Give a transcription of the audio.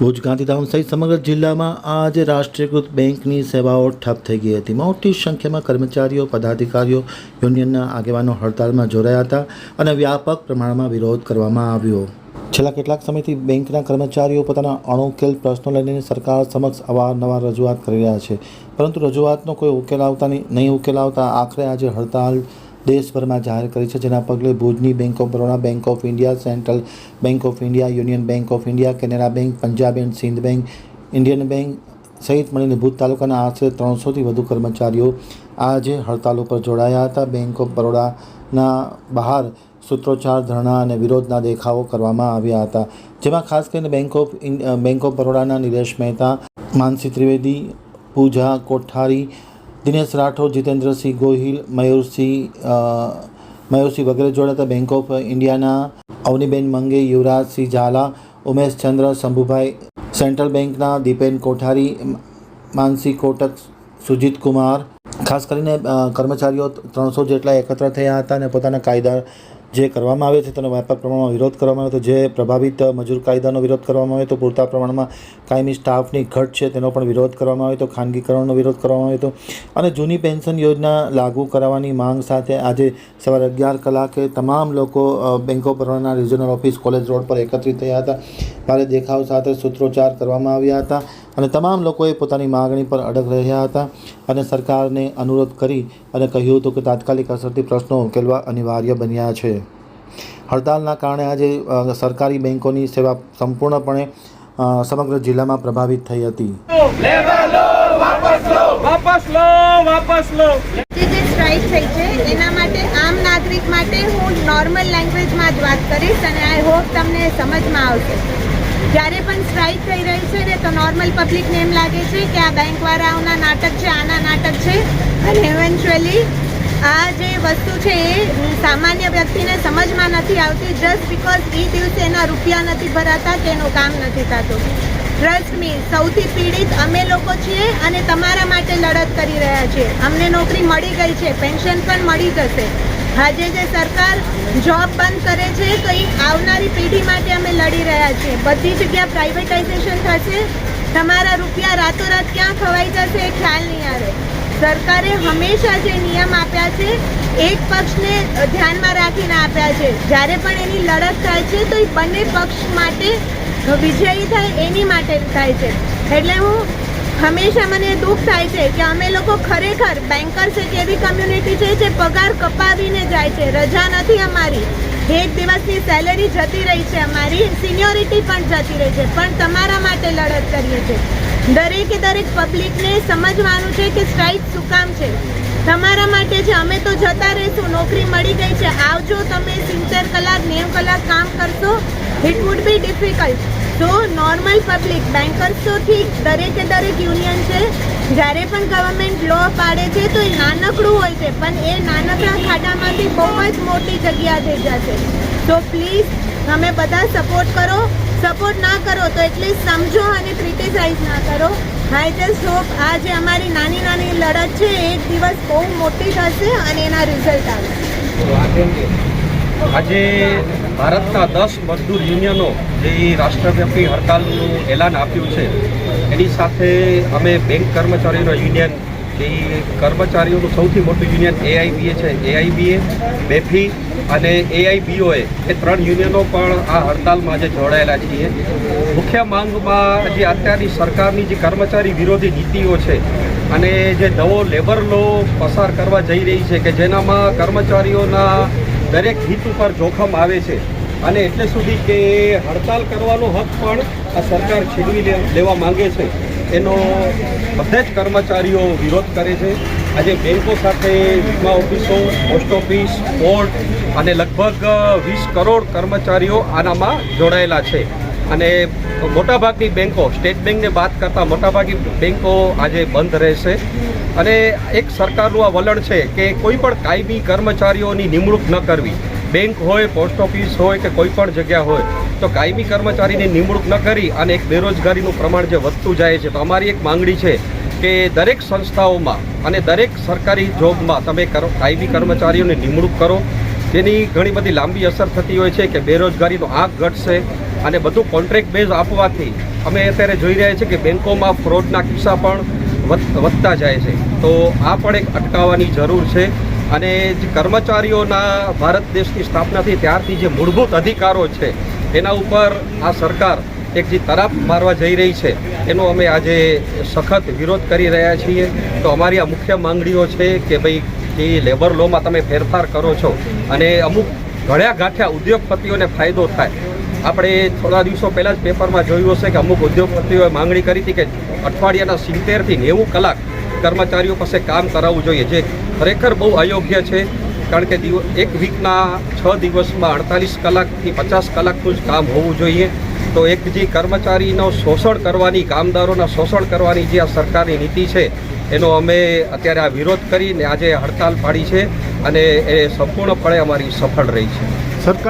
ભુજ ગાંધીધામ સહિત સમગ્ર જિલ્લામાં આજે રાષ્ટ્રીયકૃત બેંકની સેવાઓ ઠપ થઈ ગઈ હતી. મોટી સંખ્યામાં કર્મચારીઓ, પદાધિકારીઓ, યુનિયનના આગેવાનો હડતાલમાં જોડાયા હતા અને વ્યાપક પ્રમાણમાં વિરોધ કરવામાં આવ્યો. છેલ્લા કેટલાક સમયથી બેંકના કર્મચારીઓ પોતાના અણુકેલ પ્રશ્નો લઈને સરકાર સમક્ષ અવારનવાર રજૂઆત કરી રહ્યા છે. પરંતુ રજૂઆતનો કોઈ ઉકેલ આવતા નહીં ઉકેલ આવતા આખરે આજે હડતાલ દેશભરમાં જાહેર કરી છે, જેના પગલે ભુજની Bank of Baroda Bank of India Central Bank of India Union Bank of India Canara Bank Punjab and Sind Bank Indian Bank સહિત મળીને ભુજ તાલુકાના આશરે ત્રણસોથી વધુ કર્મચારીઓ આજે હડતાલ ઉપર જોડાયા હતા. બેંક ઓફ બરોડાના બહાર સૂત્રોચ્ચાર, ધરણા અને વિરોધના દેખાવો કરવામાં આવ્યા હતા, જેમાં ખાસ કરીને બેંક ઓફ બેંક ઓફ બરોડાના નિલેશ મહેતા, માનસી ત્રિવેદી, પૂજા કોઠારી દિનેશ રાઠોડ, જીતેન્દ્રસિંહ ગોહિલ, મયુરસિંહ મયુરસિંહ વગેરે જોડાતા બેંક ઓફ ઇન્ડિયાના અવનીબેન મંગે, યુવરાજસિંહ ઝાલા, ઉમેશ ચંદ્ર, શંભુભાઈ સેન્ટ્રલ બેંકના દીપેન કોઠારી માનસી કોટક, સુજીત કુમાર. ખાસ કરીને કર્મચારીઓ ત્રણસો જેટલા એકત્ર થયા હતા અને પોતાના કાયદા જે કરવામાં આવે છે તેનો વ્યાપક પ્રમાણમાં વિરોધ કરવામાં આવ્યો હતો જે પ્રભાવિત મજૂર કાયદાનો વિરોધ કરવામાં આવ્યો તો પૂરતા પ્રમાણમાં કાયમી સ્ટાફની ઘટ છે તેનો પણ વિરોધ કરવામાં આવ્યો તો ખાનગીકરણનો વિરોધ કરવામાં આવ્યો હતો અને જૂની પેન્શન યોજના લાગુ કરાવવાની માંગ સાથે આજે સવારે અગિયાર કલાકે તમામ લોકો બેંક ઓફ બરોડાના રિજનલ ઓફિસ કોલેજ રોડ પર એકત્રિત થયા હતા. ભારે દેખાવ સાથે સૂત્રોચ્ચાર કરવામાં આવ્યા હતા. અને તમામ લોકોએ પોતાની માગણી પર અડગ રહ્યા હતા અને સરકારને અનુરોધ કરી અને કહ્યું હતું કે તાત્કાલિક અસરથી પ્રશ્નો ઉકેલવા અનિવાર્ય બન્યા છે. હડતાલના કારણે આજે સરકારી બેંકોની સેવા સંપૂર્ણપણે સમગ્ર જિલ્લામાં પ્રભાવિત થઈ હતી. માટે હું નોર્મલ લેંગ્વેજમાં જ વાત કરીશ અને આઈ હોપ તમને સમજમાં આવશે. જ્યારે પણ સ્ટ્રાઇક થઈ રહી છે ને, તો નોર્મલ પબ્લિકને એમ લાગે છે કે આ બેંકવાળાઓના નાટક છે, આના નાટક છે. અને ઇવેન્ચ્યુઅલી આ જે વસ્તુ છે એ સામાન્ય વ્યક્તિને સમજમાં નથી આવતી. જસ્ટ બિકોઝ એ દિવસે એના રૂપિયા નથી ભરાતા કે એનું કામ નથી થતું. ટ્રસ્ટ મી સૌથી પીડિત અમે લોકો છીએ અને તમારા માટે લડત કરી રહ્યા છીએ. અમને નોકરી મળી ગઈ છે પેન્શન પણ મળી જશે. આજે જે સરકાર જોબ બંધ કરે છે, તો એ આવનારી પેઢી માટે અમે લડી રહ્યા છીએ. બધી જગ્યા પ્રાઇવેટાઇઝેશન થશે. તમારા રૂપિયા રાતોરાત ક્યાં ખવાઈ જશે એ ખ્યાલ નહીં આવે. સરકારે હંમેશા જે નિયમ આપ્યા છે, એક પક્ષને ધ્યાનમાં રાખીને આપ્યા છે. જ્યારે પણ એની લડત થાય છે, તો એ બંને પક્ષ માટે વિજયી થાય, એની માટે થાય છે. એટલે હું હંમેશા મને દુઃખ થાય છે કે અમે લોકો ખરેખર બેન્કર્સ એક એવી કમ્યુનિટી છે, જે પગાર કપાવીને જાય છે. રજા નથી અમારી. એક દિવસની સેલેરી જતી રહી છે અમારી. સિનિયોરિટી પણ જતી રહી છે. પણ તમારા માટે લડત કરીએ છીએ. દરેકે દરેક પબ્લિકને સમજવાનું છે કે સ્ટ્રાઇક શું કામ છે. તમારા માટે છે, અમે તો જતા રહીશું. નોકરી મળી ગઈ છે. આવજો તમે સિત્તેર કલાક, નેવું કલાક કામ કરશો. ઇટ વુડ બી ડિફિકલ્ટ તો નોર્મલ પબ્લિક બેન્કર્સ તો ઠીક, દરેકે દરેક યુનિયન છે. જ્યારે પણ ગવર્મેન્ટ લો પાડે છે તો એ નાનકડું હોય છે, પણ એ નાનકડા ખાડામાંથી બહુ જ મોટી જગ્યા થઈ જશે. તો પ્લીઝ તમે બધા સપોર્ટ કરો. સપોર્ટ ના કરો તો એટલીસ્ટ સમજો અને ક્રિટિસાઇઝ ના કરો. આઈ જસ્ટ હોપ આ જે અમારી નાની નાની લડત છે એક દિવસ બહુ મોટી થશે અને એના રિઝલ્ટ આવશે. આજે ભારતના દસ મજદૂર યુનિયનો જે રાષ્ટ્રવ્યાપી હડતાલનું એલાન આપ્યું છે, એની સાથે અમે બેંક કર્મચારીઓનો યુનિયન, જે કર્મચારીઓનું સૌથી મોટું યુનિયન એઆઈબીએ છે, એઆઈબીએ, બેફી અને એઆઈબીઓએ એ ત્રણ યુનિયનો પણ આ હડતાલમાં આજે જોડાયેલા છીએ. મુખ્ય માંગમાં જે અત્યારની સરકારની જે કર્મચારી વિરોધી નીતિઓ છે અને જે નવો લેબર લો પસાર કરવા જઈ રહી છે કે જેનામાં કર્મચારીઓના દરેક હિત ઉપર જોખમ આવે છે. અને એટલે સુધી કે હડતાલ કરવાનો હક પણ આ સરકાર છીનવી લેવા માંગે છે. એનો બધા જ કર્મચારીઓ વિરોધ કરે છે. આજે બેન્કો સાથે વીમા ઓફિસો, પોસ્ટ ઓફિસ પોર્ટ અને લગભગ વીસ કરોડ કર્મચારીઓ આનામાં જોડાયેલા છે. અને મોટાભાગની બેંકો, સ્ટેટ બેંકને બાદ કરતાં મોટાભાગની બેન્કો આજે બંધ રહેશે. અને એક સરકારનું આ વલણ છે કે કોઈ પણ કાયમી કર્મચારીઓની નિમણૂક ન કરવી. બેંક હોય, પોસ્ટ ઓફિસ હોય કે કોઈ પણ જગ્યા હોય, તો કાયમી કર્મચારીની નિમણૂક ન કરી અને એક બેરોજગારીનું પ્રમાણ જે વધતું જાય છે, તો અમારી એક માંગણી છે કે દરેક સંસ્થાઓમાં અને દરેક સરકારી જોબમાં તમે કરો, કાયમી કર્મચારીઓની નિમણૂક કરો. તેની ઘણી બધી લાંબી અસર થતી હોય છે કે બેરોજગારીનો આંક ઘટશે અને બધું કોન્ટ્રાક્ટ બેઝ આપવાથી અમે અત્યારે જોઈ રહ્યા છીએ કે બેન્કોમાં ફ્રોડના કિસ્સા પણ વધ- વધતા જાય છે. તો આ પણ એક અટકાવવાની જરૂર છે અને જે કર્મચારીઓના ભારત દેશની સ્થાપનાથી ત્યારથી જે મૂળભૂત અધિકારો છે, એના ઉપર આ સરકાર એક જે તરાપ મારવા જઈ રહી છે, એનો અમે આજે સખત વિરોધ કરી રહ્યા છીએ. તો અમારી આ મુખ્ય માંગણીઓ છે કે ભાઈ જે લેબર લોમાં તમે ફેરફાર કરો છો અને અમુક ઘડ્યા ગાંઠ્યા ઉદ્યોગપતિઓને ફાયદો થાય આપણે થોડા દિવસો પહેલાં જ પેપરમાં જોયું હશે કે અમુક ઉદ્યોગપતિઓએ માંગણી કરી હતી કે અઠવાડિયાના સિત્તેરથી નેવું કલાક કર્મચારીઓ પાસે કામ કરાવવું જોઈએ, જે ખરેખર બહુ અયોગ્ય છે, કારણ કે એક વીકના છ દિવસમાં અડતાલીસ કલાકથી પચાસ કલાકનું જ કામ હોવું જોઈએ. તો એક જે કર્મચારીનો શોષણ કરવાની, કામદારોના શોષણ કરવાની જે આ સરકારની નીતિ છે, એનો અમે અત્યારે આ વિરોધ કરીને આજે હડતાલ પાડી છે અને એ સંપૂર્ણપણે અમારી સફળ રહી છે. સરકાર